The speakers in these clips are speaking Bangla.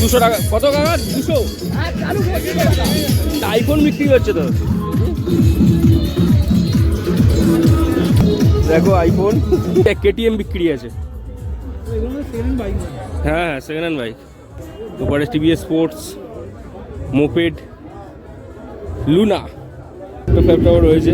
দুশো টাকা। কত টাকা? দুশো? আইফোন বিক্রি হচ্ছে তো। দেখো আইফোন। কেটিএম বিক্রি আছে। হ্যাঁ হ্যাঁ সেকেন্ড হ্যান্ড বাইক তারপরে টিভিএস স্পোর্টস, মোপেড, লুনা। তো ফ্যাপটাও রয়েছে।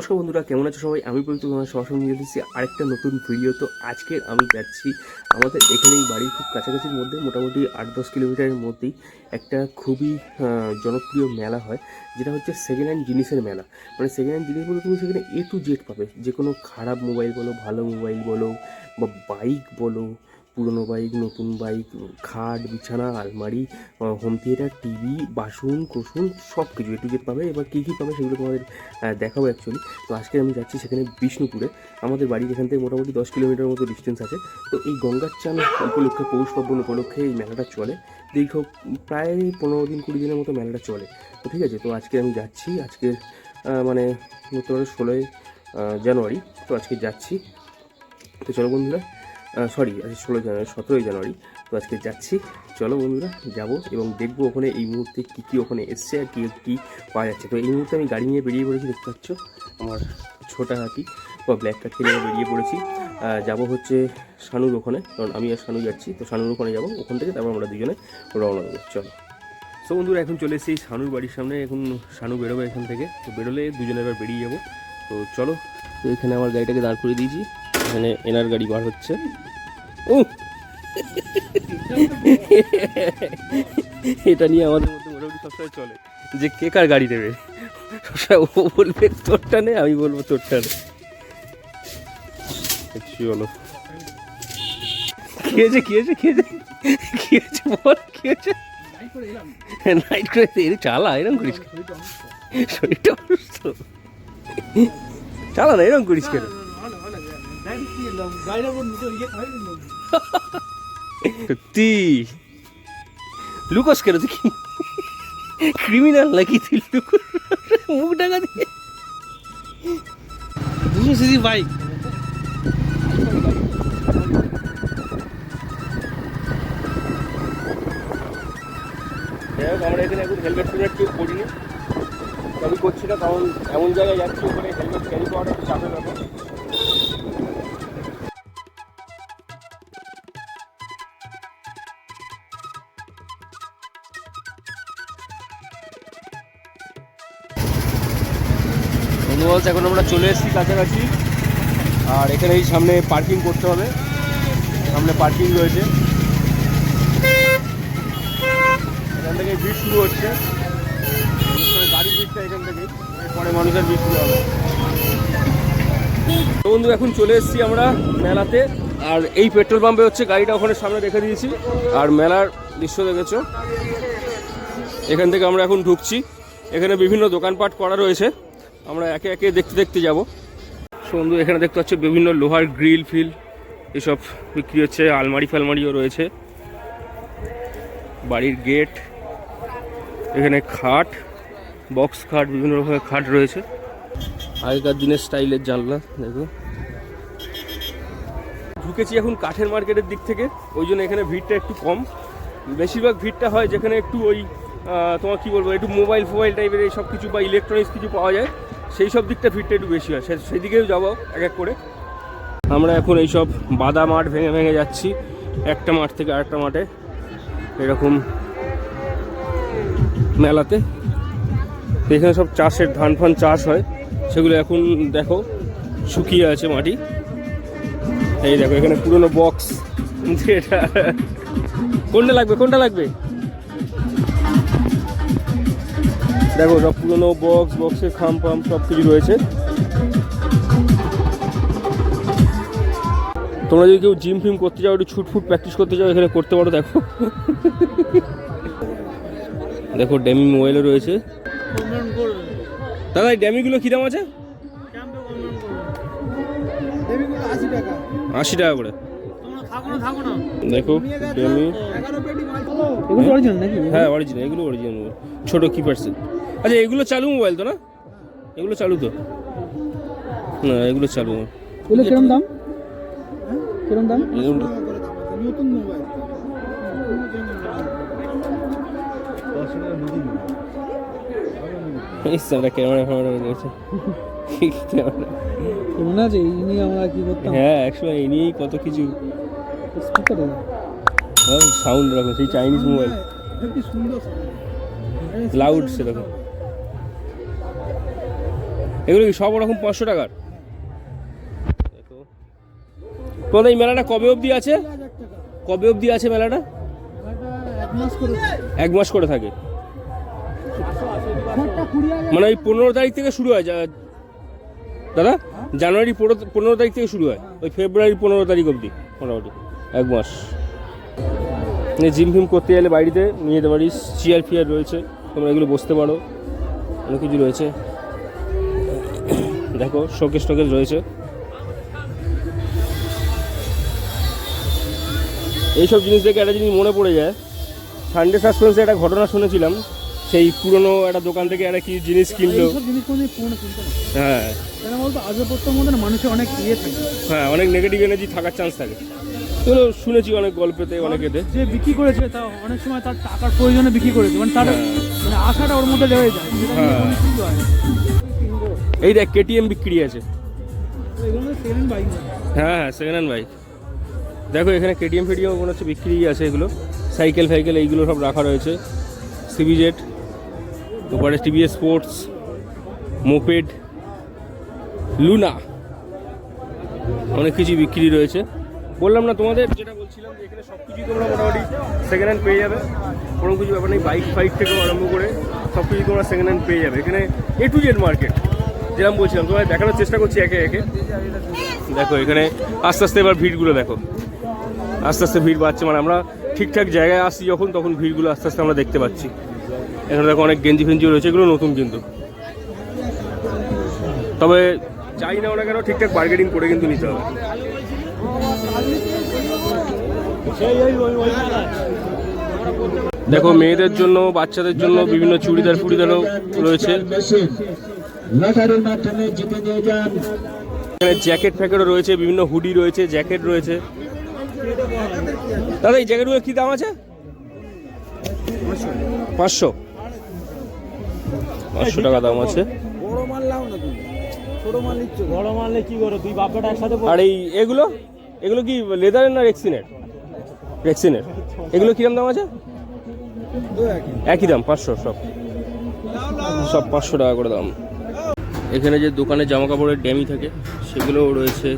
নমস্কার বন্ধুরা, কেমন আছো সবাই? আমি পবিত্র তোমার সবার সঙ্গে এসেছি আরেকটা নতুন ভিডিও তো আজকে আমি যাচ্ছি আমাদের এখানেই বাড়ির খুব কাছাকাছির মধ্যে, মোটামুটি আট দশ কিলোমিটারের মধ্যেই একটা খুবই জনপ্রিয় মেলা হয়, যেটা হচ্ছে সেকেন্ড হ্যান্ড জিনিসের মেলা। মানে সেকেন্ড হ্যান্ড জিনিস বলতে তুমি সেখানে এ টু জেড পাবে। যে কোনো খারাপ মোবাইল বলো, ভালো মোবাইল বলো, বা বাইক বলো পুরনো বাইক নতুন বাইক খাট, বিছানা, আলমারি হোম থিয়েটার টিভি বাসন কোসন সব কিছু এ টু পাবে। এবার কী কী পাবে সেগুলো তোমাদের দেখাবো অ্যাকচুয়ালি তো আজকে আমি যাচ্ছি সেখানে বিষ্ণুপুরে। আমাদের বাড়ি এখান থেকে মোটামুটি দশ কিলোমিটার মতো ডিস্টেন্স আছে। তো এই গঙ্গার চান উপলক্ষে পৌষ পার্বণ উপলক্ষে এই মেলাটা চলে। দীর্ঘ প্রায় পনেরো দিন, কুড়ি দিনের মতো মেলাটা চলে। তো ঠিক আছে, তো আজকে আমি যাচ্ছি। আজকে মানে পারো ষোলোই জানুয়ারি। তো আজকে যাচ্ছি। তো চলো বন্ধুরা সরি আজকে ষোলো জানুয়ারি, সতেরোই জানুয়ারি। তো আজকে যাচ্ছি। চলো বন্ধুরা, যাব এবং দেখব ওখানে এই মুহূর্তে কী কী ওখানে এসছে আর কী কী পাওয়া যাচ্ছে। তো এই মুহূর্তে আমি গাড়ি নিয়ে বেরিয়ে পড়েছি, দেখতে পাচ্ছ? আমার ছোটা হাতি, বা ব্ল্যাক কাঠকে নিয়ে বেরিয়ে পড়েছি। যাব হচ্ছে শানুর ওখানে, কারণ আমি আর শানু যাচ্ছি। তো শানুর ওখানে যাব, ওখান থেকে তারপর আমরা দুজনে রওনা দেবো, চলো। তো বন্ধুরা, এখন চলে এসেছি শানুর বাড়ির সামনে। এখন শানু বেরোবে এখান থেকে। তো বেরোলে দুজনে এবার বেরিয়ে যাব। তো চলো, তো এখানে আমার গাড়িটাকে দাঁড় করে দিয়েছি। এখানে এনার গাড়ি বার হচ্ছে। ও এটা নিয়ে আমাদের মধ্যে মোটামুটি সবসময় চলে। যে কে কার গাড়ি দেবে? ও বলবে, তোরটা নে, আমি বলব, তোরটা নে। চলো কি হয়েছে কি হয়েছে বল, কি হয়েছে? নাইট করে এর চালা এরকম করিস? শরীরটা অসুস্থ। চালা না এরকম করিস কেন? সত্যি। লুকোস কেন তুই ক্রিমিনাল নাকি তুই লুকোস? মুখ ডাকা দিয়ে। দুশো সিসি বাইক। আমরা এখানে এখন হেলমেট ফেলমেট কেউ করিনি আমি করছি না, কারণ এমন জায়গায় যাচ্ছি, ওখানে হেলমেট ক্যারি করাটা একটু চাপের ব্যাপার। বন্ধুবাস এখন আমরা চলে এসেছি কাছাকাছি। আর এখানে এই সামনে পার্কিং করতে হবে। সামনে পার্কিং রয়েছে। এখান থেকে ভিড় শুরু হচ্ছে। গাড়ি ভিড়টা এখান থেকে পরে মানুষের ভিড় শুরু হবে। বন্ধু, এখন চলে এসেছি আমরা মেলাতে। আর এই পেট্রোল পাম্পে হচ্ছে গাড়িটা ওখানে সামনে রেখে দিয়েছি। আর মেলার দৃশ্য দেখেছ? এখান থেকে আমরা এখন ঢুকছি। এখানে বিভিন্ন দোকানপাট করা রয়েছে। আমরা একে একে দেখতে দেখতে যাব। বন্ধু, এখানে দেখতে পাচ্ছ বিভিন্ন লোহার গ্রিল, ফিল এসব বিক্রি হচ্ছে, আলমারি ফালমারিও রয়েছে। বাড়ির গেট, এখানে খাট, বক্স খাট, বিভিন্ন রকমের খাট রয়েছে। আগেকার দিনের স্টাইলের জানলা, দেখো। ঢুকেছি এখন কাঠের মার্কেটের দিক থেকে, ওই জন্য এখানে ভিড়টা একটু কম। বেশিরভাগ ভিড়টা হয় যেখানে একটু ওই তোমার কী বলব, একটু মোবাইল ফোবাইল টাইপের এই সব কিছু বা ইলেকট্রনিক্স কিছু পাওয়া যায়, সেই সব দিকটা ভিড়টা একটু বেশি হয়। সে- সেই দিকেও যাব এক এক করে। আমরা এখন এইসব বাদা মাঠ ভেঙে ভেঙে যাচ্ছি, একটা মাঠ থেকে আরেকটা মাঠে, এরকম মেলাতে। এখানে সব চাষের ধান ফান চাষ হয়, সেগুলো এখন দেখো, শুকিয়ে আছে মাটি। এই দেখো, এখানে পুরনো বক্স এটা কোনটা লাগবে কোনটা লাগবে? দেখো সব পুরনো বক্স বক্সের খাম ফাম সব কিছু রয়েছে। তোমরা যদি কেউ জিম ফিম করতে যাও একটু ছুটফুট প্র্যাকটিস করতে যাও এখানে করতে পারো দেখো। দেখো ড্যামি মোবাইলও রয়েছে। দাদা এই ড্যামিগুলো কী দাম আছে? আশি টাকা করে। দেখো ড্যামি হ্যাঁ অরিজিনাল এগুলো অরিজিনাল ছোটো কিপ্যাড সেট আচ্ছা এগুলো চালু মোবাইল তো না? এগুলো চালু তো। না এগুলো চালু। এগুলো কিরম দাম? কিরম দাম? নতুন মোবাইল। ক্যামেরা ফ্যামেরা রয়েছে ক্যামেরা? মনে আছে এই নিয়ে আমরা কি করতাম? হ্যাঁ একসময় এই নিয়েই কত কিছু। স্পিকার? সাউন্ড রাখো সেই চাইনিজ মোবাইল। কি সুন্দর লাউড সেরকম। এগুলো কি সব রকম পাঁচশো টাকার? তোমাদের এই মেলাটা কবে অবধি আছে? কবে অবধি আছে মেলাটা? এক মাস করে থাকে। মানে ওই পনেরো তারিখ থেকে শুরু হয় দাদা, জানুয়ারি পনেরো তারিখ থেকে শুরু হয়, ওই ফেব্রুয়ারি পনেরো তারিখ অবধি, মোটামুটি, এক মাস। জিম ফিম করতে গেলে বাড়িতে নিয়ে যেতে পারিস চেয়ার ফিয়ার রয়েছে, তোমরা এগুলো বসতে পারো, অনেক কিছু রয়েছে। দেখো শোকেস টোকেস রয়েছে। এইসব জিনিস দেখে একটা জিনিস মনে পড়ে যায়। সানডে সাসপেন্সে একটা ঘটনা শুনেছিলাম সেই পুরনো একটা দোকান থেকে একটা কি জিনিস কিনলো। হ্যাঁ। মানুষের অনেক ইয়ে থাকে। হ্যাঁ অনেক নেগেটিভ এনার্জি থাকার চান্স থাকে। এগুলো শুনেছি অনেক গল্পেতে অনেক এতে যে বিক্রি করেছে তা অনেক সময় তার টাকার প্রয়োজনে বিক্রি করেছে। মানে তার হ্যাঁ। মানে আশাটা ওর মধ্যে রয়ে যায়। হ্যাঁ। কিছুই। এই দেখ কেটিএম বিক্রি আছে। হ্যাঁ হ্যাঁ সেকেন্ড হ্যান্ড বাইক দেখো, এখানে কেটিএম ফেটিএম মনে হচ্ছে বিক্রি আছে এগুলো। সাইকেল ফাইকেল এইগুলো সব রাখা রয়েছে। সিবিজেট তারপরে টিভিএস স্পোর্টস মোপেড লুনা অনেক কিছু বিক্রি রয়েছে। বললাম না তোমাদের, যেটা বলছিলাম যে এখানে সব কিছুই তোমরা মোটামুটি সেকেন্ড হ্যান্ড পেয়ে যাবে। কোনো কিছু ব্যাপার নেই বাইক ফাইক থেকে আরম্ভ করে সব কিছু তোমরা সেকেন্ড হ্যান্ড পেয়ে যাবে। এখানে এ টু জেড মার্কেট যেরকম বলছিলাম, তোমায় দেখানোর চেষ্টা করছি একে একে। দেখো, এখানে আস্তে আস্তে এবার ভিড়গুলো দেখো। আস্তে আস্তে ভিড় বাড়ছে মানে আমরা ঠিকঠাক জায়গায় আসছি যখন, তখন ভিড়গুলো আস্তে আস্তে আমরা দেখতে পাচ্ছি। এখানে দেখো অনেক গেঞ্জি ফেঞ্জি রয়েছে, এগুলো নতুন কিন্তু। তবে চাই না ওরা কেন ঠিকঠাক বার্গেটিং করে কিন্তু নিতে হবে। দেখো, মেয়েদের জন্য, বাচ্চাদের জন্য বিভিন্ন চুড়িদার ফুড়িদারও রয়েছে। লটারির মাধ্যমে জিতে নিয়ে যান। এখানে জ্যাকেট ফ্যাকেটও রয়েছে বিভিন্ন হুডি রয়েছে জ্যাকেট রয়েছে। দাদা এই জ্যাকেটগুলো কি দাম আছে? পাঁচশো। পাঁচশো টাকা দাম আছে। বড় মাল লাও না তুমি। ছোট মাল নিচ্ছ। বড় মাল নিয়ে কি করো? তুই বাপটা একসাথে আর এই এগুলো? এগুলো কি লেদারের না রেক্সিনের? রেক্সিনের। এগুলো কিরম দাম আছে? একই দাম পাঁচশো সব। সব পাঁচশো টাকা করে দাম। এখানে যে দোকানে জামা কাপড়ের ড্যামি থাকে, সেগুলোও রয়েছে।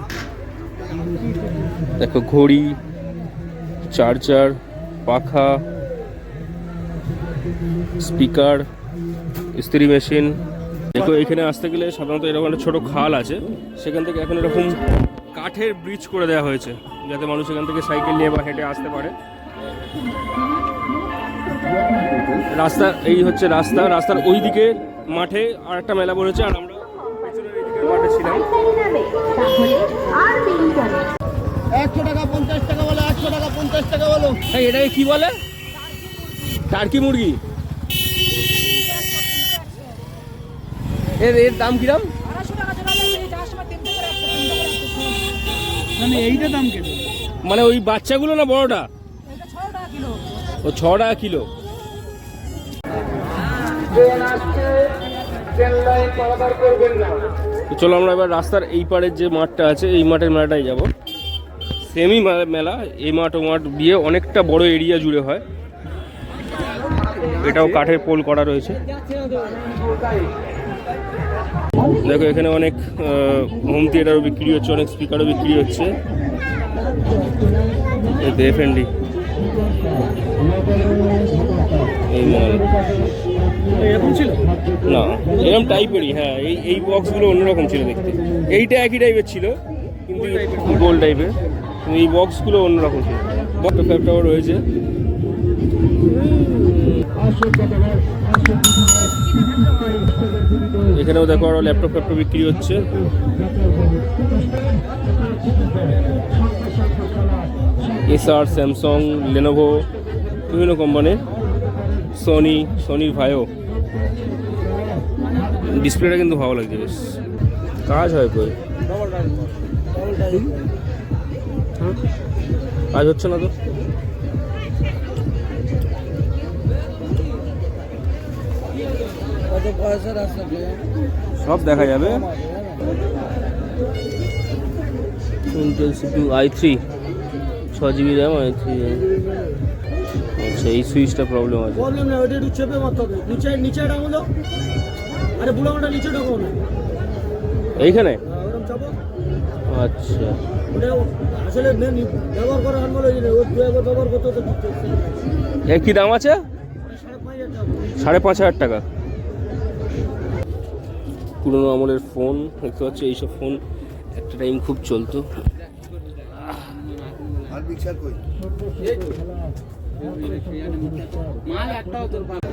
দেখো ঘড়ি, চার্জার, পাখা, স্পিকার, ইস্ত্রি মেশিন। দেখো, এখানে আসতে গেলে সাধারণত এরকম একটা ছোটো খাল আছে। সেখান থেকে এখন এরকম কাঠের ব্রিজ করে দেওয়া হয়েছে, যাতে মানুষ এখান থেকে সাইকেল নিয়ে বা হেঁটে আসতে পারে। রাস্তা, এই হচ্ছে রাস্তা। রাস্তার ওই দিকে মাঠে আর একটা মেলা বলেছে আর আমরা মাঠে ছিলাম। একশো টাকা পঞ্চাশ টাকা বলো একশো টাকা পঞ্চাশ টাকা বলো। এই এটাকে কি বলে? টার্কি মুরগি। এর এর দাম কিরাম? মানে এইটা দাম কেন? মানে ওই বাচ্চাগুলো না বড়টা? ও ছ টাকা কিলো। তো চলো আমরা এবার রাস্তার এই পারের যে মাঠটা আছে, এই মাঠের মেলাটাই যাব। সেমি মেলা, এই মাঠ ও মাঠ দিয়ে অনেকটা বড় এরিয়া জুড়ে হয়। এটাও কাঠের পোল করা রয়েছে। দেখো, এখানে অনেক হোম থিয়েটারও বিক্রি হচ্ছে, অনেক স্পিকারও বিক্রি হচ্ছে। এফএনডি এই এরকম ছিল? না এরকম টাইপেরই হ্যাঁ এই এই বক্সগুলো অন্যরকম ছিল দেখতে। এইটা একই টাইপের ছিল কিন্তু গোল টাইপের এই বক্সগুলো অন্যরকম ছিল। বক্স ফ্যাপটাও রয়েছে। এখানেও দেখো আরও ল্যাপটপ ফ্যাপটপ বিক্রি হচ্ছে। এসআর, স্যামসং লেনোভো বিভিন্ন কোম্পানির সোনি সোনির ভাইও ডিসপ্লেটা কিন্তু ভালো লাগছে বেশ। কাজ হয় কই? কাজ হচ্ছে না তো? সব দেখা যাবে। I three GB RAM I three আচ্ছা এই সুইচটা প্রবলেম আছে। প্রবলেম নেই ওটা একটু চেপে মারতে হবে। নিচে নিচে ডাঙলো আরে বুড়ো মোটা নিচে ডাঙো না। এইখানে? আচ্ছা। ওটা আসলে ব্যবহার করা হান বলে ও দু একবার ব্যবহার করতে ঠিক এর কি দাম আছে? সাড়ে পাঁচ হাজার টাকা। সাড়ে পাঁচ হাজার টাকা। পুরোনো আমলের ফোন দেখতে পাচ্ছি এইসব ফোন একটা টাইম খুব চলতো।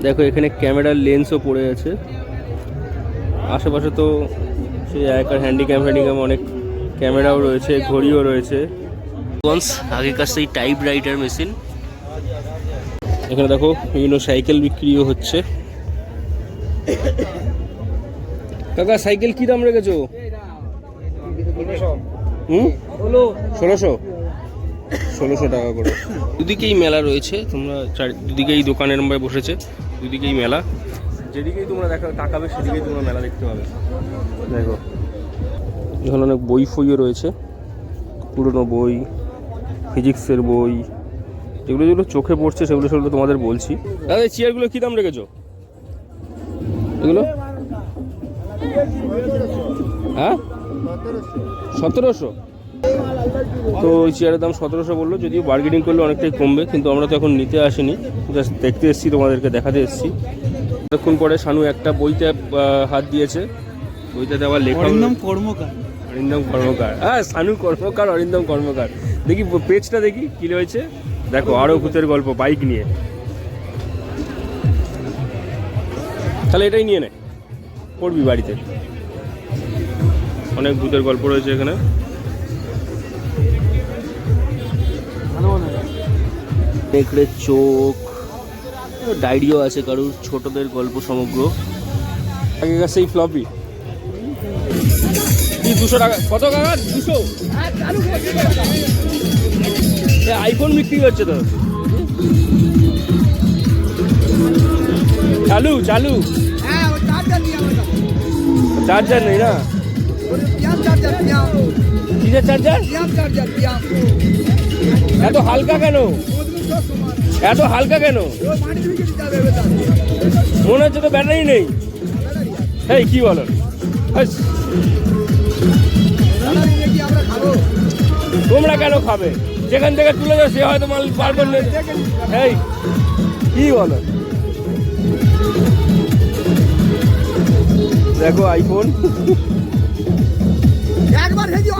দেখো এখানে ক্যামেরার লেন্সও পড়ে আছে। আশেপাশে তো সেই আগেকার হ্যান্ডিক্যাম হ্যান্ডিক্যাম অনেক ক্যামেরাও রয়েছে ঘড়িও রয়েছে। আগেকার সেই টাইপ রাইটার মেশিন এখানে দেখো বিভিন্ন সাইকেল বিক্রিও হচ্ছে। কাকা সাইকেল কি দাম রেখেছো? হুম? ষোলোশো। ষোলোশো টাকা করে। দুদিকেই মেলা রয়েছে, তোমরা চারি দুদিকেই দোকানের মধ্যে বসেছে, দুদিকেই মেলা। যেদিকেই তোমরা দেখা, তাকাবে, সেদিকেই তোমরা মেলা দেখতে পাবে। দেখো, এখানে অনেক বই ফইও রয়েছে, পুরনো বই, ফিজিক্সের বই, যেগুলো যেগুলো চোখে পড়ছে, সেগুলো সেগুলো তোমাদের বলছি। দাদা চেয়ারগুলো কী দাম রেখেছো? এগুলো? হ্যাঁ? সতেরোশো। তো ওই চেয়ারের দাম সতেরোশো বলল যদিও বার্গেনিং করলে অনেকটাই কমবে কিন্তু আমরা তো এখন নিতে আসিনি। জাস্ট দেখতে এসেছি তোমাদেরকে দেখাতে এসেছি। অনেকক্ষণ পরে শানু একটা বইতে হাত দিয়েছে। বইটাতে আবার লেখা অরিন্দম কর্মকার। অরিন্দম কর্মকার। হ্যাঁ শানু কর্মকার অরিন্দম কর্মকার। দেখি পেজটা দেখি কি রয়েছে? দেখো আরও ভূতের গল্প বাইক নিয়ে। তাহলে এটাই নিয়ে নে। পড়বি বাড়িতে। অনেক ভূতের গল্প রয়েছে এখানে। নেকড়ের চোখ ডায়েরিও আছে কারুর ছোটদের গল্প সমগ্র। আগেকার সেই ফ্লপি কি দুশো টাকা? কত টাকা? দুশো? আইফোন বিক্রি হচ্ছে তো। চালু চালু। চার্জার নেই না? কিসের চার্জার এত হালকা কেন? এত হালকা কেন? মনে হচ্ছে তো ব্যাটারি নেই। এই কি বলো? তোমরা কেন খাবে? যেখান থেকে তুলে যাও সে হয়তো মাল বার করলে এই কি বলো? দেখো আইফোন একবার হেজি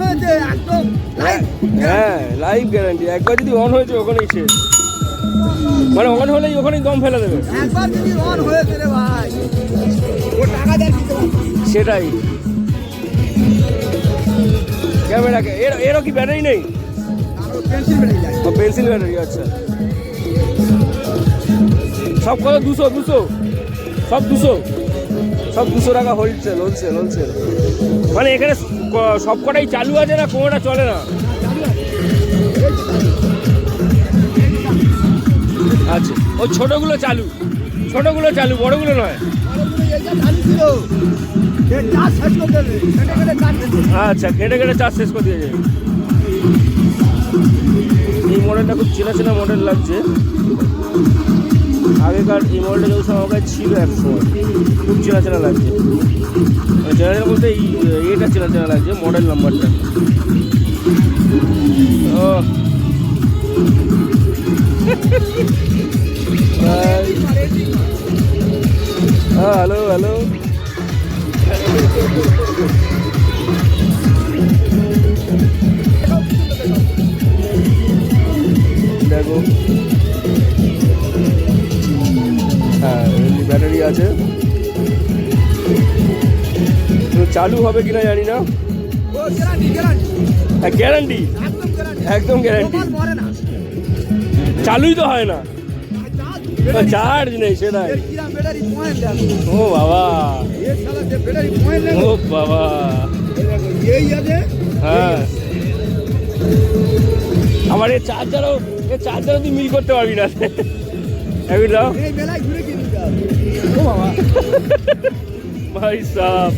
হয়েছে, একদম। হ্যাঁ লাইভ গ্যারান্টি একবার যদি অন হয়েছে ওখানেই শেষ। মানে অন হলেই ওখানেই দম ফেলে দেবে। একবার যদি অন হয়েছে রে ভাই ও টাকা দেয় সেটাই। ক্যামেরা এর এরও কি ব্যাটারি নেই? পেন্সিল যায় পেন্সিল ব্যাটারি আচ্ছা। সব কত? দুশো দুশো। সব দুশো। সব দুশো টাকা হোলসেল হোলসেল হোলসেল মানে এখানে সব কটাই চালু আছে না কোনোটা চলে না? আচ্ছা। ও ছোটগুলো চালু। ছোটগুলো চালু, বড়গুলো নয়। দেবে কেটে কেটে চাষ শেষ করে আচ্ছা কেটে কেটে চার্জ শেষ করে দিয়ে যাবে এই মডেলটা খুব চেনা চেনা মডেল লাগছে। আগেকার এই মডেলটা সময় আমার ছিল এক সময়, খুব চেনা চেনা লাগছে। মানে চেনা চেনা বলতে এই এটা চেনা চেনা লাগছে মডেল নাম্বারটা হ্যাঁ হ্যালো হ্যালো। দেখো। আছে। তো চালু হবে কিনা জানি না। গ্যারান্টি একদম গ্যারান্টি চালুই তো হয় না। চার্জ নেই, সেটাই। ও বাবা। ও বাবা। হ্যাঁ। আমার এই চার্জারও এই চার্জারও তুই মিল করতে পারবি না। দাও ভাই সাহ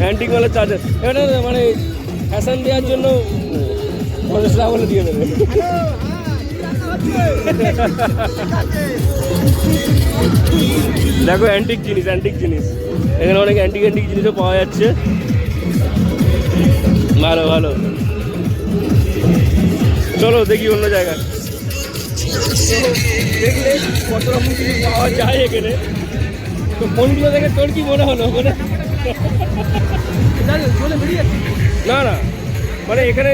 অ্যান্টিক মালের চার্জার এটা মানে ফ্যাশন দেওয়ার জন্য পঞ্চাশ টাকা বলে দিয়ে দেবে দেখো অ্যান্টিক জিনিস অ্যান্টিক জিনিস এখানে অনেক অ্যান্টিক অ্যান্টিক জিনিসও পাওয়া যাচ্ছে ভালো ভালো চলো দেখি অন্য জায়গায় দেখলে কত রকম জিনিস পাওয়া যায় এখানে। তো ফোনগুলো দেখে তোর কি মনে হলো? মানে না না। মানে এখানে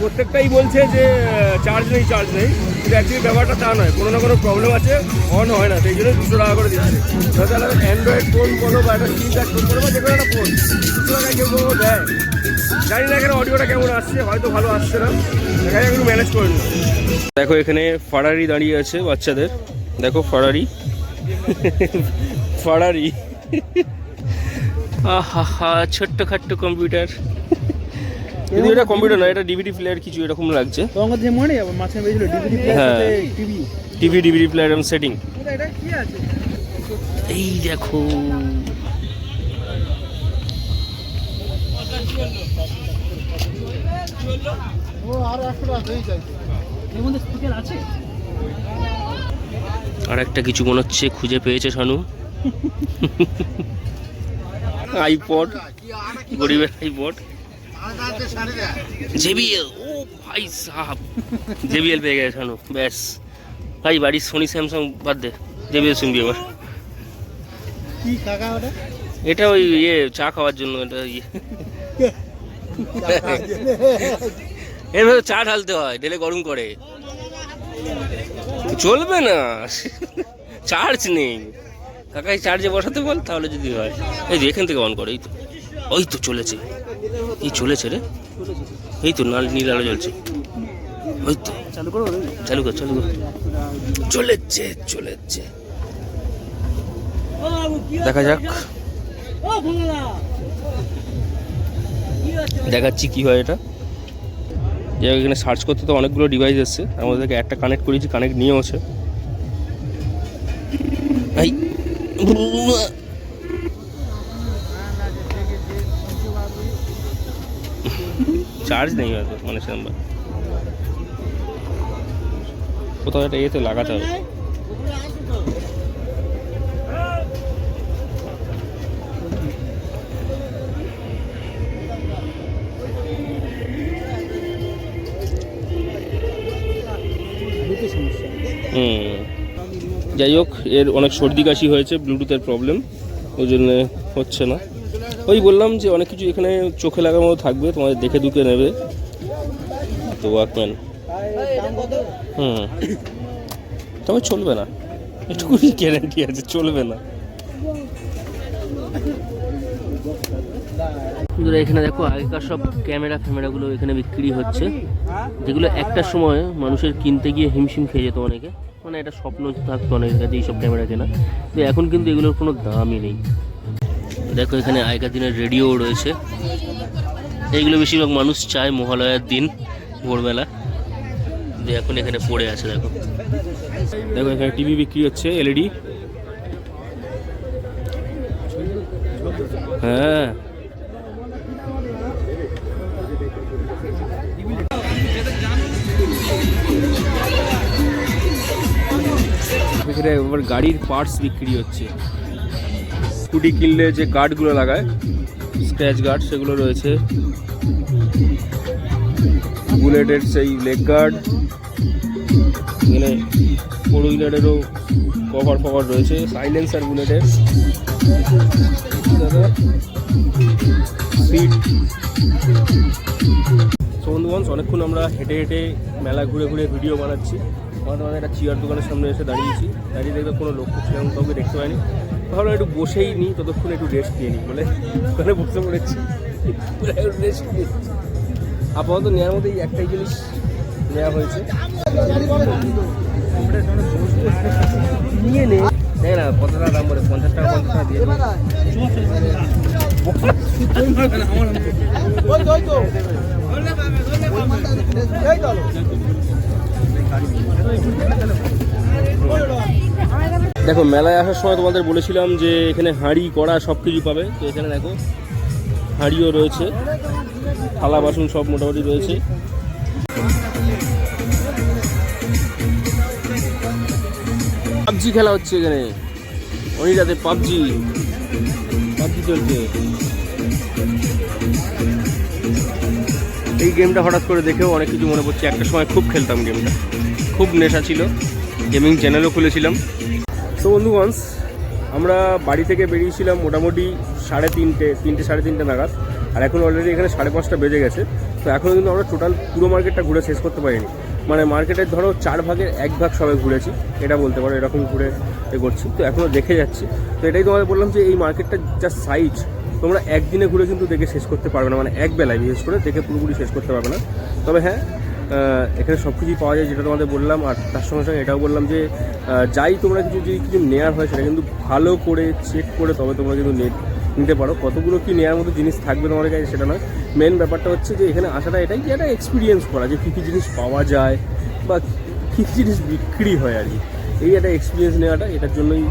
প্রত্যেকটাই বলছে যে চার্জ নেই চার্জ নেই। কিন্তু অ্যাকচুয়ালি ব্যাপারটা তা নয়, কোনো না কোনো প্রবলেম আছে অন হয় না, সেই জন্য দুশো টাকা করে দিচ্ছে। তাহলে অ্যান্ড্রয়েড ফোন বলো বা একটা স্ক্রিন টাচ ফোন বলো বা যে কোনো একটা ফোন দুশো টাকায় কেউ কেউ দেয়। জানি না এখানে অডিওটা কেমন আসছে, হয়তো ভালো আসছে না। এখানে একটু ম্যানেজ করে দেখো এখানে ফারারি দাঁড়িয়ে আছে বাচ্চাদের। দেখো ফারারি ফারারি আহা হা ছোট্ট খাট্ট কম্পিউটার কিন্তু এটা কম্পিউটার না এটা ডিভিডি প্লেয়ার কিছু এরকম লাগছে। তোমার যে মনে যাবে মাঝখানে বেরিয়েছিল ডিভিডি হ্যাঁ। টিভি টিভি ডিভিডি প্লেয়ার এবং সেটিং এটা কি আছে? এই দেখো। আর একটা কিছু মনে হচ্ছে খুঁজে পেয়েছে শানু আইপড গরিবের আইপড জেবিএল। ও ভাই সাহাব। জেবিএল পেয়ে গেছে শানু ব্যাস। ভাই বাড়ির সোনি স্যামসাং বাদ দে জেবিএল শুনবি এবার। কি কাকা ওটা? এটা ওই ইয়ে চা খাওয়ার জন্য এটা ইয়ে। ভেতরে চা ঢালতে হয় ঢেলে গরম করে। চলবে না। চার্জ নেই। কাকাই চার্জে বসাতে বল তাহলে যদি হয়। এই যে এখান থেকে অন করে এই তো। ওই তো চলেছে। এই চলেছে রে? এই তো নাল নীল আলো জ্বলছে। ওই তো। চালু করো চালু কর চালু কর। চলেছে চলেছে। দেখা যাক। দেখাচ্ছি কি হয় এটা। যে এখানে সার্চ করতে তো অনেকগুলো ডিভাইস এসছে। আমাদের থেকে একটা কানেক্ট করেছি কানেক্ট নিয়েও আছে। এই চার্জ নেই হয়তো মানে সেরকম। কোথাও একটা ইয়েতে লাগাতে হবে হুম যাই হোক, এর অনেক সর্দি কাশি হয়েছে, ব্লুটুথের প্রবলেম, ওই জন্য হচ্ছে না ওই বললাম যে অনেক কিছু এখানে চোখে লাগার মতো থাকবে, তোমাদের দেখে দুকে নেবে। তো ওয়াকম্যান হুম। তবে চলবে না। এটুকুই গ্যারান্টি আছে, চলবে না। এখানে দেখো, আগেকার সব ক্যামেরা ফ্যামেরাগুলো এখানে বিক্রি হচ্ছে। যেগুলো একটা সময় মানুষের কিনতে গিয়ে হিমশিম খেয়ে যেত অনেকে। মানে এটা স্বপ্ন থাকতো অনেকের কাছে, এইসব ক্যামেরা কেনা। তো এখন কিন্তু এগুলোর কোনো দামই নেই। দেখো এখানে আগেকার দিনের রেডিও রয়েছে। এইগুলো বেশিরভাগ মানুষ চায় মহালয়ার দিন, ভোরবেলা। যে এখন এখানে পড়ে আছে, দেখো। দেখো এখানে টিভি বিক্রি হচ্ছে, এলইডি। হ্যাঁ। এখানে গাড়ির পার্টস বিক্রি হচ্ছে। স্কুটি কিনলে যে গার্ডগুলো লাগায়, স্ক্র্যাচ গার্ড সেগুলো রয়েছে। বুলেটের সেই লেগ গার্ড, এখানে ফোর হুইলারেরও কভার ফভার রয়েছে, সাইলেন্সার বুলেটের। সিট। বন্ধুগণ অনেকক্ষণ আমরা হেঁটে হেঁটে মেলা ঘুরে ঘুরে ভিডিও বানাচ্ছি। আমাদের মানে একটা চেয়ার দোকানের সামনে এসে দাঁড়িয়েছি। দাঁড়িয়ে দেখতে কোনো লক্ষ্য সেরকম কাউকে দেখতে পাইনি। ভাবলাম একটু বসেই নিই ততক্ষণ একটু রেস্ট নিয়ে নিই বলে ওখানে বসে পড়েছি রেস্ট নিচ্ছি আপাতত নেওয়ার মধ্যে একটাই জিনিস নেওয়া হয়েছে। নিয়ে নে। দেখ না কত টাকা দাম বলে, পঞ্চাশ টাকা পঞ্চাশ টাকা দিয়ে দিবি। দেখো, মেলায় আসার সময় তোমাদের বলেছিলাম যে এখানে হাঁড়ি, কড়া সব কিছু পাবে। তো এখানে দেখো, হাঁড়িও রয়েছে, থালা, বাসন সব মোটামুটি রয়েছে। পাবজি খেলা হচ্ছে এখানে। অনিরাতে পাবজি পাবজি চলছে। এই গেমটা হঠাৎ করে দেখেও অনেক কিছু মনে পড়ছে। একটা সময় খুব খেলতাম গেমটা। খুব নেশা ছিল। গেমিং চ্যানেলও খুলেছিলাম। তো বন্ধুগণ আমরা বাড়ি থেকে বেরিয়েছিলাম মোটামুটি সাড়ে তিনটে তিনটে সাড়ে তিনটে নাগাদ। আর এখন অলরেডি এখানে সাড়ে পাঁচটা বেজে গেছে। তো এখনও কিন্তু আমরা টোটাল পুরো মার্কেটটা ঘুরে শেষ করতে পারিনি। মানে মার্কেটের ধরো চার ভাগের এক ভাগ সবাই ঘুরেছি, এটা বলতে পারো, এরকম ঘুরে এ করছি। তো এখনও দেখে যাচ্ছি। তো এটাই তোমাদের বললাম যে এই মার্কেটটার যা সাইজ তোমরা একদিনে ঘুরে কিন্তু দেখে শেষ করতে পারবে না। মানে এক বেলায় বিশেষ করে দেখে পুরোপুরি শেষ করতে পারবে না। তবে হ্যাঁ এখানে সব কিছুই পাওয়া যায়, যেটা তোমাদের বললাম, আর তার সঙ্গে সঙ্গে এটাও বললাম যে যাই তোমরা কিছু যদি কিছু নেওয়ার হয়, সেটা কিন্তু ভালো করে চেক করে তবে তোমরা কিন্তু নেট নিতে পারো। কতগুলো কি নেওয়ার মতো জিনিস থাকবে তোমাদের কাছে সেটা নয়। মেন ব্যাপারটা হচ্ছে যে, এখানে আসাটা এটাই যে একটা এক্সপিরিয়েন্স করা, যে কী কী জিনিস পাওয়া যায় বা কী কী জিনিস বিক্রি হয় আর কি। এই একটা এক্সপিরিয়েন্স নেওয়াটা, এটার জন্যই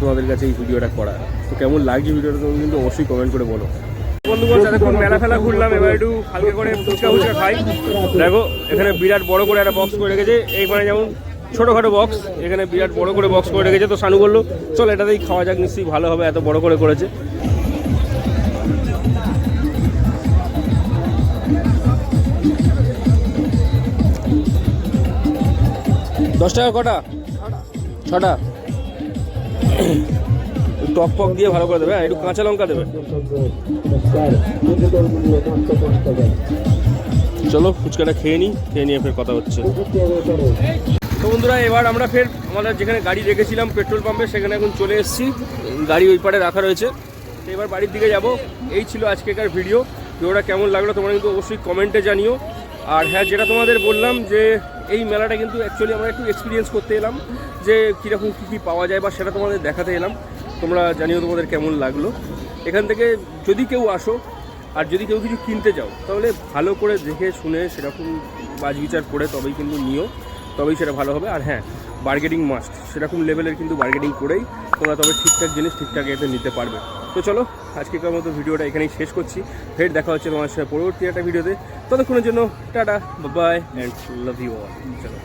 তোমাদের কাছে এই ভিডিওটা করা। তো কেমন লাগছে ভিডিওটা তুমি কিন্তু অবশ্যই কমেন্ট করে বলো। বন্ধুগণ সাথে মেলা ফেলা ঘুরলাম। এবার একটু হালকা করে ফুচকা ফুচকা খাই। দেখো, এখানে বিরাট বড় করে একটা বক্স করে রেখেছে। এইখানে যেমন ছোটোখাটো বক্স এখানে বিরাট বড় করে বক্স করে রেখেছে। তো সানু বলল, চল, এটাতেই খাওয়া যাক, নিশ্চয়ই ভালো হবে, এত বড় করে করেছে। দশ টাকা, কটা? ছটা। টক পক দিয়ে ভালো করে দেবে হ্যাঁ একটু কাঁচা লঙ্কা দেবে। চলো, ফুচকাটা খেয়ে নিই খেয়ে নিয়ে ফের কথা হচ্ছে। তো বন্ধুরা, এবার আমরা ফের আমাদের যেখানে গাড়ি রেখেছিলাম, পেট্রোল পাম্পে, সেখানে এখন চলে এসেছি। গাড়ি ওই পারে রাখা রয়েছে। তো এবার বাড়ির দিকে যাব। এই ছিল আজকেকার ভিডিও। ভিডিওটা কেমন লাগল তোমরা কিন্তু অবশ্যই কমেন্টে জানিও। আর হ্যাঁ যেটা তোমাদের বললাম যে, এই মেলাটা কিন্তু অ্যাকচুয়ালি আমরা একটু এক্সপিরিয়েন্স করতে এলাম। যে কীরকম কী কী পাওয়া যায় বা সেটা তোমাদের দেখাতে এলাম। তোমরা জানিও তোমাদের কেমন লাগল। এখান থেকে যদি কেউ আসো আর যদি কেউ কিছু কিনতে চাও তাহলে ভালো করে দেখে শুনে সেরকম বাজ বিচার করে তবেই কিন্তু নিও, তবেই সেটা ভালো হবে। আর হ্যাঁ বার্গেটিং মাস্ট সেরকম লেভেলের কিন্তু বার্গেটিং করেই তোমরা তবে ঠিকঠাক জিনিস ঠিকঠাক এতে নিতে পারবে। তো চলো, আজকেকার মতো ভিডিওটা এখানেই শেষ করছি। ফের দেখা হচ্ছে তোমার সাথে পরবর্তী একটা ভিডিওতে। ততক্ষণের জন্য tata bye and love you all চলো।